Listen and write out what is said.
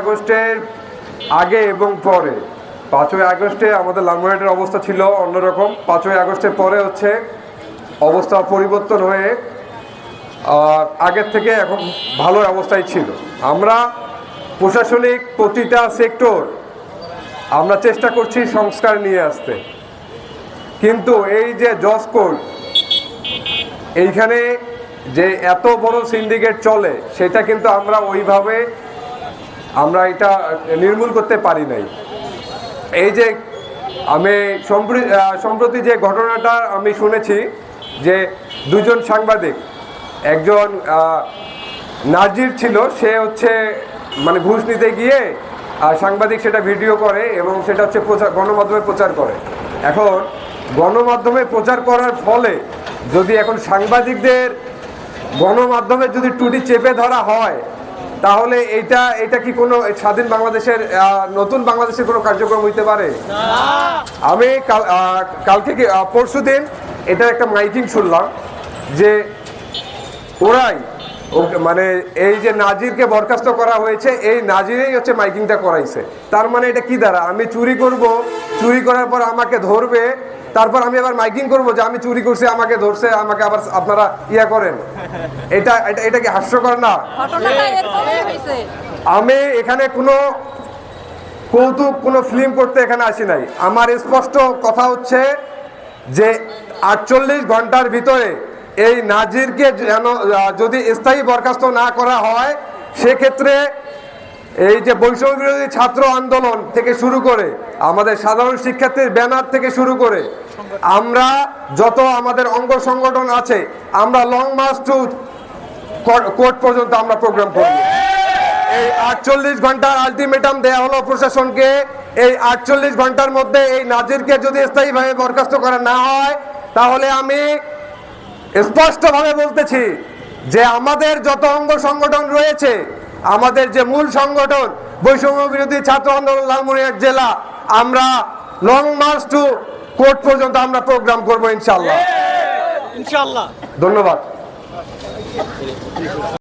আগস্টের আগে এবং পরে। পাঁচই আগস্টে আমাদের লালমোহাটের অবস্থা ছিল অন্যরকম। পাঁচই আগস্টের পরে হচ্ছে অবস্থা পরিবর্তন হয়ে আগের থেকে এখন ভালো অবস্থায় ছিল। আমরা প্রশাসনিক প্রতিটা সেক্টর আমরা চেষ্টা করছি সংস্কার নিয়ে আসতে। কিন্তু এই যে জজ কোর্ট, এইখানে যে এত বড় সিন্ডিকেট চলে, সেটা কিন্তু আমরা ওইভাবে আমরা এটা নির্মূল করতে পারি নাই। এই যে আমি সম্প্রী- সম্প্রতি যে ঘটনাটা আমি শুনেছি যে দুজন সাংবাদিক, একজন নাজির ছিল, সে হচ্ছে মানে ঘুষ নিতে গিয়ে সাংবাদিক সেটা ভিডিও করে এবং সেটা হচ্ছে প্রচার, গণমাধ্যমে প্রচার করে। এখন গণমাধ্যমে প্রচার করার ফলে যদি এখন সাংবাদিকদের গণমাধ্যমে যদি টুটি চেপে ধরা হয় তাহলে এটা এটা কি কোনো স্বাধীন বাংলাদেশের নতুন বাংলাদেশের কোনো কার্যক্রম হইতে পারে? আমি কাল থেকে কালকে পরশু দিন এটা একটা মাইকিং শুনলাম যে ওরাই মানে এই যে নাজিরকে বরখাস্ত করা হয়েছে এই নাজিরেই হচ্ছে মাইকিংটা করাইছে। তার মানে এটা কি দ্বারা? আমি চুরি করব চুরি করার পর আমাকে ধরবে তারপর আমি আবার মাইকিং করব যে আমি চুরি করছি আমাকে ধরছে আমাকে আবার আপনারা ইয়া করেন। এটা এটা- কি হাস্যকর না? আমি এখানে কোনো কৌতুক কোনো ফিল্ম করতে এখানে আসি নাই। আমার স্পষ্ট কথা হচ্ছে যে আটচল্লিশ ঘণ্টার ভিতরে এই নাজিরকে যেন যদি স্থায়ী বরখাস্ত না করা হয়, সেক্ষেত্রে এই যে বৈষম্য বিরোধী ছাত্র আন্দোলন থেকে শুরু করে, আমাদের সাধারণ শিক্ষার্থীর ব্যানার থেকে শুরু করে, আমরা যত আমাদের অঙ্গ সংগঠন আছে, আমরা লং মার্চ টু কোর্ট পর্যন্ত আমরা প্রোগ্রাম করব এই আটচল্লিশ ঘণ্টার আলটিমেটাম দেয়া হলো প্রশাসনকে। এই আটচল্লিশ ঘণ্টার মধ্যে এই নাজিরকে যদি স্থায়ীভাবে বরখাস্ত করা না হয়, তাহলে আমি স্পষ্টভাবে বলতেছি যে আমাদের যত অঙ্গ সংগঠন রয়েছে আমাদের যে মূল সংগঠন বৈষম্য বিরোধী ছাত্র আন্দোলন লালমনিয়ার জেলা আমরা লং মার্চ টু কোর্ট পর্যন্ত আমরা প্রোগ্রাম করব ইনশাল্লাহ ইনশাল্লাহ ধন্যবাদ।